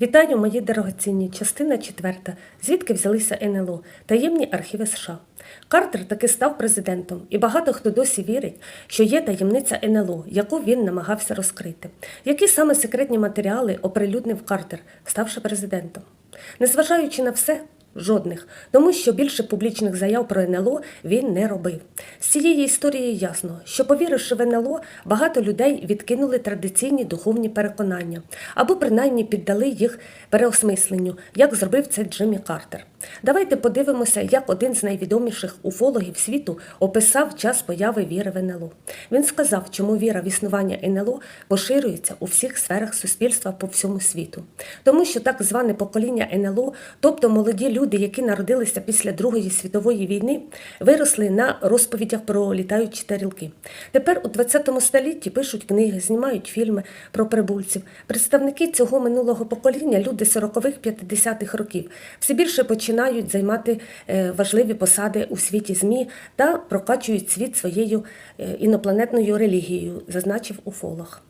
Вітаю, мої дорогоцінні. Частина четверта. Звідки взялися НЛО? Таємні архіви США. Картер таки став президентом, і багато хто досі вірить, що є таємниця НЛО, яку він намагався розкрити. Які саме секретні матеріали оприлюднив Картер, ставши президентом? Незважаючи на все, Жодних, тому що більше публічних заяв про НЛО він не робив. З цієї історії ясно, що повіривши в НЛО, багато людей відкинули традиційні духовні переконання або принаймні піддали їх переосмисленню, як зробив це Джиммі Картер. Давайте подивимося, як один з найвідоміших уфологів світу описав час появи віри в НЛО. Він сказав, чому віра в існування НЛО поширюється у всіх сферах суспільства по всьому світу. Тому що так зване покоління НЛО, тобто молоді люди, які народилися після Другої світової війни, виросли на розповідях про літаючі тарілки. Тепер у 20 столітті пишуть книги, знімають фільми про прибульців. Представники цього минулого покоління, люди 40-х, 50-х років, все більше починають займати е, важливі посади у світі ЗМІ та прокачують світ своєю е, інопланетною релігією, зазначив уфолог.